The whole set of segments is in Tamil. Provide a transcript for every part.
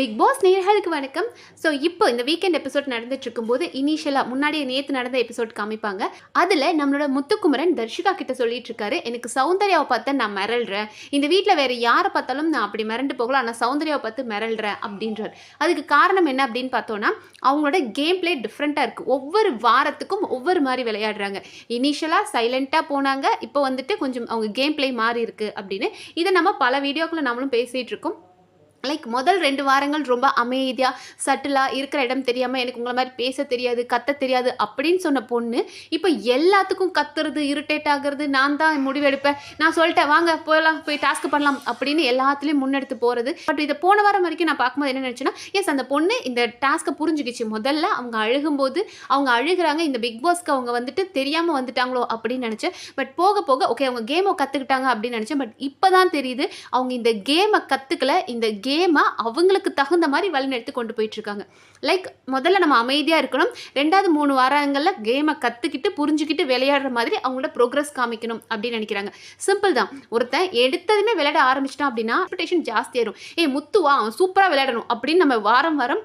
பிக் பாஸ் நேர்களுக்கு வணக்கம். ஸோ இப்போ இந்த வீக்கெண்ட் எபிசோட் நடந்துட்டு இருக்கும்போது இனிஷியலாக முன்னாடியே நேற்று நடந்த எபிசோட் காமிப்பாங்க. அதில் நம்மளோட முத்துக்குமரன் தர்ஷிகா கிட்ட சொல்லிட்டு இருக்காரு எனக்கு சௌந்தர்யாவை பார்த்தா நான் மிரள்றேன் இந்த வீட்டில் வேற யாரை பார்த்தாலும் நான் அப்படி மிரண்டு போகலாம். ஆனால் சௌந்தர்யாவை பார்த்து மிரள்றேன் அப்படின்றார். அதுக்கு காரணம் என்ன அப்படின்னு பார்த்தோன்னா அவங்களோட கேம் பிளே டிஃப்ரெண்ட்டாக இருக்குது ஒவ்வொரு வாரத்துக்கும் ஒவ்வொரு மாதிரி விளையாடுறாங்க. இனிஷியலாக சைலண்ட்டாக போனாங்க. இப்போ வந்துட்டு கொஞ்சம் அவங்க கேம் பிளே மாறி இருக்குது அப்படின்னு. இதை நம்ம பல வீடியோக்களை நம்மளும் பேசிகிட்டு இருக்கோம் லைக் முதல் ரெண்டு வாரங்கள் ரொம்ப அமைதியாக சட்டிலாக இருக்கிற இடம் தெரியாமல் எனக்கு உங்களை மாதிரி பேச தெரியாது கத்த தெரியாது அப்படின்னு சொன்ன பொண்ணு இப்போ எல்லாத்துக்கும் கத்துறது இரிட்டேட் ஆகுறது நான் தான் முடிவெடுப்பேன் நான் சொல்லிட்டேன் வாங்க போகலாம் போய் டாஸ்க் பண்ணலாம் அப்படின்னு எல்லாத்துலேயும் முன்னெடுத்து போகிறது பட் இதை போன வாரம் வரைக்கும் நான் பார்க்கும்போது என்ன நினச்சேன்னா எஸ் அந்த பொண்ணு இந்த டாஸ்க்கை புரிஞ்சுக்கிச்சு. முதல்ல அவங்க அழுகும்போது அவங்க அழுகுறாங்க இந்த பிக் பாஸ்க்கு அவங்க வந்துட்டு தெரியாமல் வந்துட்டாங்களோ அப்படின்னு நினச்சேன். பட் போக போக ஓகே அவங்க கேமை கற்றுக்கிட்டாங்க அப்படின்னு நினச்சேன். பட் இப்போ தான் தெரியுது அவங்க இந்த கேமை கற்றுக்கல இந்த கேம் அவங்களுக்கு தகுந்த மாதிரி வழிநடத்தி கொண்டு போயிட்டுருக்காங்க. லைக் முதல்ல நம்ம அமைதியாக இருக்கணும். ரெண்டாவது மூணு வாரங்களில் கேமை கற்றுக்கிட்டு புரிஞ்சுக்கிட்டு விளையாடுற மாதிரி அவங்களோட ப்ரோக்ரஸ் காமிக்கணும் அப்படின்னு நினைக்கிறாங்க. சிம்பிள் தான். ஒருத்தன் எடுத்ததுமே விளையாட ஆரம்பிச்சிட்டான் அப்படின்னா எக்ஸ்பெக்டேஷன் ஜாஸ்தியாயிரும் ஏ முத்துவா அவன் சூப்பராக விளையாடணும் அப்படின்னு நம்ம வாரம் வாரம்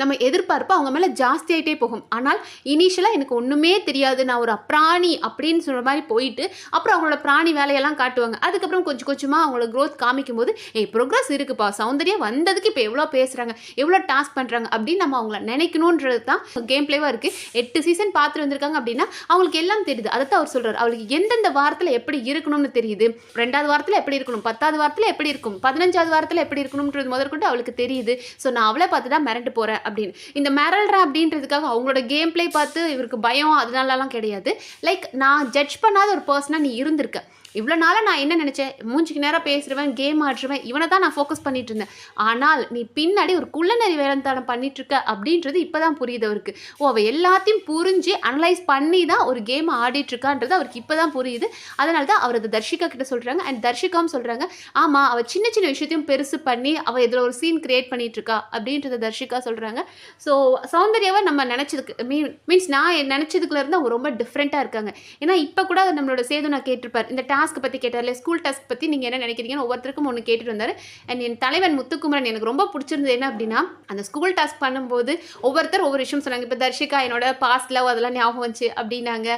நம்ம எதிர்பார்ப்பு அவங்க மேலே ஜாஸ்தியாயிட்டே போகும். ஆனால் இனிஷியலாக எனக்கு ஒன்றுமே தெரியாது. நான் ஒரு பிராணி அப்படின்னு சொல்கிற மாதிரி போயிட்டு அப்புறம் அவங்களோட பிராணி வேலையெல்லாம் காட்டுவாங்க. அதுக்கப்புறம் கொஞ்சம் கொஞ்சமாக அவங்களோட க்ரோத் காமிக்கும் போது ஏ ப்ரோக்ரஸ் இருக்குப்பா. சௌந்தர்யா வந்ததுக்கு இப்போ எவ்வளோ பேசுகிறாங்க எவ்வளோ டாஸ்க் பண்ணுறாங்க அப்படின்னு நம்ம அவங்கள நினைக்கணுன்றது தான் கேம் பிளேவாக இருக்குது எட்டு சீசன் பார்த்துட்டு வந்திருக்காங்க அப்படின்னா அவங்களுக்கு எல்லாம் தெரியுது. அதை தான் அவர் சொல்கிறார் அவளுக்கு எந்தெந்த வாரத்தில் எப்படி இருக்கணும்னு தெரியுது. ரெண்டாவது வாரத்தில் எப்படி இருக்கணும்? பத்தாவது வாரத்தில் எப்படி இருக்கும்? பதினஞ்சாவது வாரத்தில் எப்படி இருக்கணும்ன்றது முதற்கொண்டு அவளுக்கு தெரியுது. ஸோ நான் அவளை பார்த்து தான் மிரண்டு போகிறேன் அப்படின்னு. இந்த மெரல்ரா அப்படின்றதுக்காக அவங்களோட கேம் ப்ளே பார்த்து இவருக்கு பயம் அதனாலலாம் கிடையாது. லைக் நான் ஜட்ஜ் பண்ணாத ஒரு பர்சனாக நீ இருந்திருக்க. இவ்வளோ நாளாக நான் என்ன நினச்சேன்? மூஞ்சிக்கு நேரம் பேசுகிறவன் கேம் ஆடுறவன் இவனை தான் நான் ஃபோக்கஸ் பண்ணிட்டு இருந்தேன். ஆனால் நீ பின்னாடி ஒரு குள்ளநறி வேலைத்தானம் பண்ணிட்டு இருக்க அப்படின்றது இப்போ தான் புரியுது அவருக்கு. ஓ அவள் எல்லாத்தையும் புரிஞ்சு அனலைஸ் பண்ணி தான் ஒரு கேம் ஆடிட்டு இருக்கான்றது அவருக்கு இப்போ தான் புரியுது. அதனால தான் அவர் அதை தர்ஷிகா கிட்ட சொல்கிறாங்க அண்ட் தர்ஷிகாவும் சொல்கிறாங்க ஆமாம் அவள் சின்ன சின்ன விஷயத்தையும் பெருசு பண்ணி அவள் இதில் ஒரு சீன் கிரியேட் பண்ணிட்டு இருக்கா அப்படின்றத தர்ஷிகா சொல்கிறாங்க ஸோ சௌந்தர்யாவை நம்ம நினச்சதுக்கு மீன் மீன்ஸ் நான் நினச்சதுக்குள்ள இருந்து அவங்க ரொம்ப டிஃப்ரெண்ட்டாக இருக்காங்க. ஏன்னா இப்போ கூட நம்மளோட சேது நான் கேட்டிருப்பார் இந்த டாஸ்க் பற்றி கேட்டார்ல ஸ்கூல் டாஸ்க் பற்றி நீங்கள் என்ன நினைக்கிறீங்கன்னு ஒவ்வொருத்தருக்கும் ஒன்று கேட்டுட்டு வந்தார். அண்ட் என் தலைவன் முத்துக்குமரன் எனக்கு ரொம்ப பிடிச்சிருந்தது என்ன அப்படின்னா அந்த ஸ்கூல் டாஸ்க் பண்ணும்போது ஒவ்வொருத்தர் ஒவ்வொரு விஷயம் சொன்னாங்க. இப்போ தர்ஷிகா என்னோட பாஸ்ட் லவ் அதெல்லாம் ஞாபகம் வந்துச்சு அப்படின்னாங்க.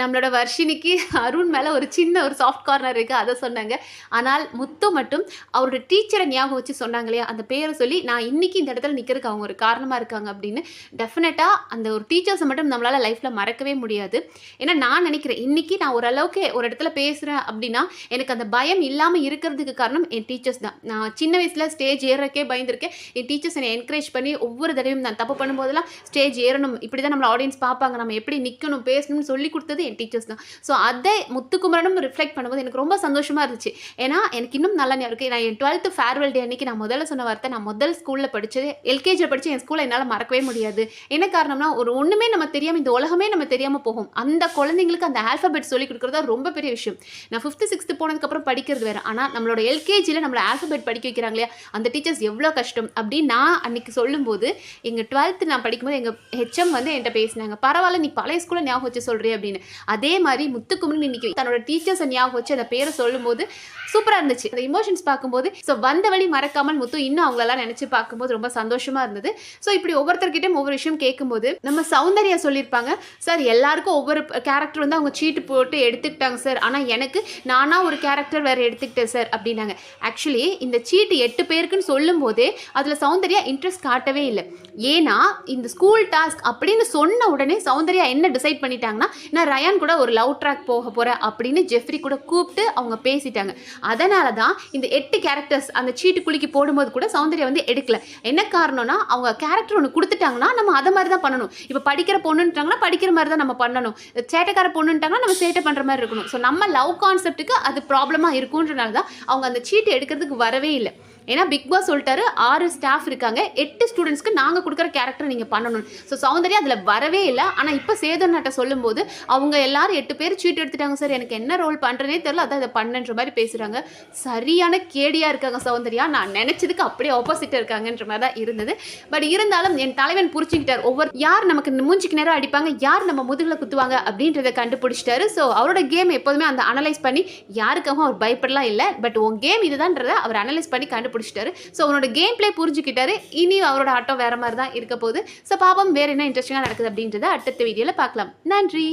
நம்மளோட வர்ஷினிக்கு அருண் மேலே ஒரு சின்ன ஒரு சாஃப்ட் கார்னர் இருக்குது அதை சொன்னாங்க. ஆனால் முத்து மட்டும் அவரோட டீச்சரை ஞாபகம் வச்சு சொன்னாங்க இல்லையா? அந்த பேரை சொல்லி நான் இன்னைக்கு இந்த இடத்துல நிற்கிறதுக்கு அவங்க ஒரு காரணமாக இருக்காங்க அப்படின்னு. டெஃபினட்டாக அந்த ஒரு டீச்சர்ஸை மட்டும் நம்மளால் லைஃப்பில் மறக்கவே முடியாது. ஏன்னா நான் நினைக்கிறேன் இன்னைக்கு நான் ஓரளவுக்கு ஒரு இடத்துல பேசுகிறேன் அப்படின்னா எனக்கு அந்த பயம் இல்லாமல் இருக்கிறதுக்கு காரணம் என் டீச்சர்ஸ் தான். நான் சின்ன வயசில் ஸ்டேஜ் ஏறக்கே பயந்துருக்கேன். என் டீச்சர்ஸ் என்னை என்கரேஜ் பண்ணி ஒவ்வொரு தடவையும் நான் தப்பு பண்ணும்போதெல்லாம் ஸ்டேஜ் ஏறணும். இப்படி தான் நம்மளை ஆடியன்ஸ் பார்ப்பாங்க. நம்ம எப்படி நிற்கணும் பேசணும்னு சொல்லி கொடுத்தது என் டீச்சர்ஸ் தான். ஸோ அதை முத்துக்குமரனும் ரிஃப்ளெக்ட் பண்ணும்போது எனக்கு ரொம்ப சந்தோஷமாக இருந்துச்சு. ஏன்னா எனக்கு இன்னும் நல்லா இருக்குது இருக்கு. நான் என் டுவெல்த்து ஃபேர்வெல் டே அன்னைக்கு நான் முதல்ல சொன்ன வார்த்தை நான் முதல் ஸ்கூலில் படித்தது எல்கேஜியில் படித்து என் ஸ்கூலில் என்னால் மறக்கவே முடியாது. என்ன காரணம்னா ஒரு ஒன்றுமே நம்ம தெரியாமல் இந்த உலகமே நம்ம தெரியாமல் போகும். அந்த குழந்தைங்களுக்கு அந்த ஆல்ஃபபெட் சொல்லி கொடுக்குறது ரொம்ப பெரிய விஷயம். நான் ஃபிஃப்த்து சிக்ஸ்த்து போனதுக்கப்புறம் படிக்கிறது வேறு. ஆனால் நம்மளோட எல்கேஜியில் நம்மளை ஆல்ஃபபெட் படிக்க வைக்கிறாங்க இல்லையா? அந்த டீச்சர்ஸ் எவ்வளோ கஷ்டம்? அப்படின்னு நான் அன்னைக்கு சொல்லும்போது எங்கள் டுவெல்த்து நான் படிக்கும்போது எங்கள் ஹெச்எம் வந்து என்கிட்ட பேசினாங்க. பரவாயில்ல நீ பழைய ஸ்கூலில் ஞாபகம் வச்சு சொல்கிறே அப்படின்னு. அதே மாதிரி முத்துக்குமரன் இன்னைக்கு தன்னோட டீச்சர்ஸை ஞாபகம் வச்சு அந்த பேரை சொல்லும்போது சூப்பராக இருந்துச்சு. அந்த இமோஷன்ஸ் பார்க்கும்போது ஸோ வந்த வழி மறக்காமல் முத்து இன்னும் அவங்களெல்லாம் நினச்சி பார்க்கும்போது ரொம்ப சந்தோஷமாக இருந்தது. ஸோ இப்படி ஒவ்வொருத்தர்கிட்டையும் ஒவ்வொரு விஷயம் கேட்கும்போது நம்ம சௌந்தர்யா சொல்லியிருப்பாங்க சார் எல்லாருக்கும் ஒவ்வொரு கேரக்டர் வந்து அவங்க சீட்டு போட்டு எடுத்துக்கிட்டாங்க சார். ஆனால் எனக்கு நானாக ஒரு கேரக்டர் வேறு எடுத்துக்கிட்டேன் சார் அப்படின்னாங்க. ஆக்சுவலி இந்த சீட்டு எட்டு பேருக்குன்னு சொல்லும் போதே அதில் சௌந்தர்யா இன்ட்ரெஸ்ட் காட்டவே இல்லை. ஏன்னா இந்த ஸ்கூல் டாஸ்க் அப்படின்னு சொன்ன உடனே சௌந்தர்யா என்ன டிசைட் பண்ணிட்டாங்கன்னா நான் ரயான் கூட ஒரு லவ் ட்ராக் போக போகிறேன் அப்படின்னு ஜெஃப்ரி கூட கூப்பிட்டு அவங்க பேசிட்டாங்க. அதனால தான் இந்த எட்டு கேரக்டர்ஸ் அந்த சீட்டு குலுக்கி போடும்போது கூட சௌந்தர்யா வந்து எடுக்கல. என்ன காரணம்னா அவங்க கேரக்டர் ஒன்று கொடுத்துட்டாங்கன்னா நம்ம அதை மாதிரி தான் பண்ணணும். இப்போ படிக்கிற பொண்ணுன்ட்டாங்கன்னா படிக்கிற மாதிரி தான் நம்ம பண்ணணும். சேட்டைக்கார பொண்ணுன்ட்டாங்கன்னா நம்ம சேட்டை பண்ணுற மாதிரி இருக்கணும். ஸோ நம்ம லவ் கான் கான்செப்ட்டுக்கு அது ப்ராப்ளமாக இருக்குன்றனால தான் அவங்க அந்த சீட்டு எடுக்கிறதுக்கு வரவே இல்லை. ஏன்னா பிக் பாஸ் சொல்லிட்டாரு ஆறு ஸ்டாஃப் இருக்காங்க. எட்டு ஸ்டூடெண்ட்ஸ்க்கு நாங்கள் கொடுக்குற கேரக்டர் நீங்கள் பண்ணணும். ஸோ சௌந்தர்யா அதில் வரவே இல்லை. ஆனால் இப்போ சேதனாட்ட சொல்லும்போது அவங்க எல்லாரும் எட்டு பேர் சீட் எடுத்துட்டாங்க சார் எனக்கு என்ன ரோல் பண்ணுறதே தெரில அதான் இதை பண்ணுன்ற மாதிரி பேசுகிறாங்க சரியான கேடியாக இருக்காங்க சௌந்தர்யா. நான் நினச்சதுக்கு அப்படியே ஆப்போசிட்டாக இருக்காங்கன்ற மாதிரி தான் இருந்தது. பட் இருந்தாலும் என் தலைவன் புரிச்சுக்கிட்டார் ஒவ்வொரு யார் நமக்கு மூஞ்சிக்கு நேரம் அடிப்பாங்க? யார் நம்ம முதுகில் குத்துவாங்க? அப்படின்றத கண்டுபிடிச்சிட்டாரு. ஸோ அவரோட கேம் எப்போதுமே அந்த அனலைஸ் பண்ணி யாருக்காகவும் அவர் பயப்படலாம் இல்லை. பட் உன் கேம் இதுதான்றதை அவர் அனலைஸ் பண்ணி கண்டுபிடிச்சி கண்டுபிடிச்சிட்டாரு ஸோ அவனோட கேம் பிளே புரிஞ்சுக்கிட்டாரு. இனி அவரோட ஆட்டம் வேற மாதிரி தான் இருக்க போகுது. ஸோ பாபம் வேற என்ன இன்ட்ரெஸ்டிங்காக நடக்குது அப்படின்றத அடுத்த வீடியோவில் பார்க்கலாம். நன்றி!